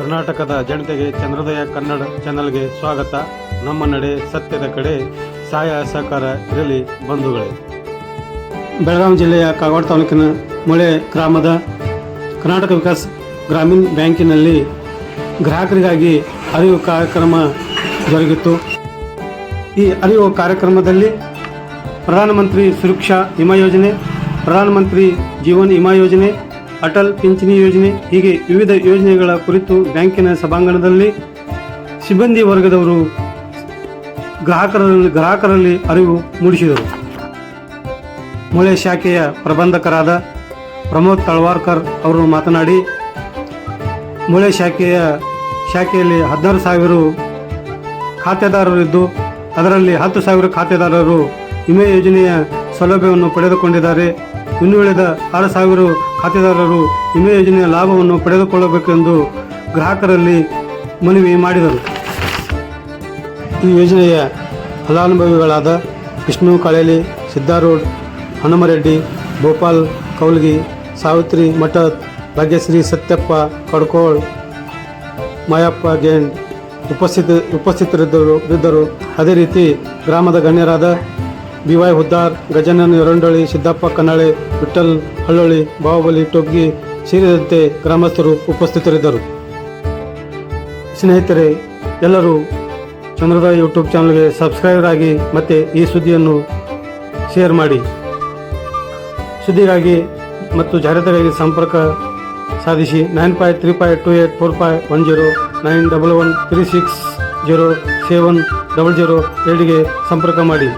ಕರ್ನಾಟಕದ ಜನತೆಗೆ ಚಂದ್ರೋದಯ ಕನ್ನಡ ಚಾನಲ್ಗೆ ಸ್ವಾಗತ. ನಮ್ಮ ನಡೆ ಸತ್ಯದ ಕಡೆ ಸಹಾಯ ಸಹಕಾರ ಇರಲಿ ಬಂಧುಗಳೇ. ಬೆಳಗಾವಿ ಜಿಲ್ಲೆಯ ಕಾಗವಾಡ ತಾಲೂಕಿನ ಮೊಳೆ ಗ್ರಾಮದ ಕರ್ನಾಟಕ ವಿಕಾಸ್ ಗ್ರಾಮೀಣ ಬ್ಯಾಂಕಿನಲ್ಲಿ ಗ್ರಾಹಕರಿಗಾಗಿ ಅರಿವು ಕಾರ್ಯಕ್ರಮ ಜರುಗಿತು ಈ ಅರಿವು ಕಾರ್ಯಕ್ರಮದಲ್ಲಿ ಪ್ರಧಾನಮಂತ್ರಿ ಸುರಕ್ಷಾ ವಿಮಾ ಯೋಜನೆ, ಪ್ರಧಾನಮಂತ್ರಿ ಜೀವನ್ ವಿಮಾ ಯೋಜನೆ ಅಟಲ್ ಪಿಂಚಣಿ ಯೋಜನೆ ಹೀಗೆ ವಿವಿಧ ಯೋಜನೆಗಳ ಕುರಿತು ಬ್ಯಾಂಕಿನ ಸಭಾಂಗಣದಲ್ಲಿ ಸಿಬ್ಬಂದಿ ವರ್ಗದವರು ಗ್ರಾಹಕರಲ್ಲಿ ಗ್ರಾಹಕರಲ್ಲಿ ಅರಿವು ಮೂಡಿಸಿದರು. ಮೂಳೆ ಶಾಖೆಯ ಪ್ರಬಂಧಕರಾದ ಪ್ರಮೋದ್ ತಳವಾರ್ಕರ್ ಅವರು ಮಾತನಾಡಿ, ಮೂಳೆ ಶಾಖೆಯ ಶಾಖೆಯಲ್ಲಿ ಹದಿನಾರು ಸಾವಿರ ಖಾತೆದಾರರು ಇದ್ದು ಅದರಲ್ಲಿ ಹತ್ತು ಸಾವಿರ ಖಾತೆದಾರರು ವಿಮೆ ಯೋಜನೆಯ ಸೌಲಭ್ಯವನ್ನು ಪಡೆದುಕೊಂಡಿದ್ದಾರೆ. ಇನ್ನು ಉಳಿದ ಆರು ಸಾವಿರ ಖಾತೆದಾರರು ವಿಮೆ ಯೋಜನೆಯ ಲಾಭವನ್ನು ಪಡೆದುಕೊಳ್ಳಬೇಕೆಂದು ಗ್ರಾಹಕರಲ್ಲಿ ಮನವಿ ಮಾಡಿದರು. ಈ ಯೋಜನೆಯ ಫಲಾನುಭವಿಗಳಾದ ವಿಷ್ಣು ಕಾಳೇಲಿ, ಸಿದ್ಧಾರೂಢ್, ಹನುಮರೆಡ್ಡಿ ಭೋಪಾಲ್ ಕೌಲ್ಗಿ, ಸಾವಿತ್ರಿ ಮಠದ್ ಭಾಗ್ಯಶ್ರೀ ಸತ್ಯಪ್ಪ ಕಡ್ಕೋಳ್, ಮಾಯಪ್ಪ ಗೇಂಡ್ ಉಪಸ್ಥಿತ, ಉಪಸ್ಥಿತರಿದ್ದರು, ಇದ್ದರು. ಅದೇ ರೀತಿ ಗ್ರಾಮದ ಗಣ್ಯರಾದ ಬಿ ವೈ ಹುದ್ದಾರ್, ಗಜಾನನ್ ಎರೊಂಡೊಳ್ಳಿ, ಸಿದ್ದಪ್ಪ ಕನ್ನಳೆ ವಿಠಲ್ ಹಳ್ಳೊಳ್ಳಿ, ಬಾಹುಬಲಿ, ಟೊಗ್ಗಿ ಸೇರಿದಂತೆ ಗ್ರಾಮಸ್ಥರು ಉಪಸ್ಥಿತರಿದ್ದರು. ಸ್ನೇಹಿತರೆ, ಎಲ್ಲರೂ ಚಂದ್ರೋದಯ ಯೂಟ್ಯೂಬ್ ಚಾನಲ್ಗೆ ಸಬ್ಸ್ಕ್ರೈಬರ್ ಆಗಿ ಮತ್ತು ಈ ಸುದ್ದಿಯನ್ನು ಶೇರ್ ಮಾಡಿ. ಸುದ್ದಿಗಾಗಿ ಮತ್ತು ಜಾಹೀರಾತಿಗಾಗಿ ಸಂಪರ್ಕ ಸಾಧಿಸಿ nine five three five two eight four five one zero nine double one three six zero seven double zero ಏಳಿಗೆ ಸಂಪರ್ಕ ಮಾಡಿ.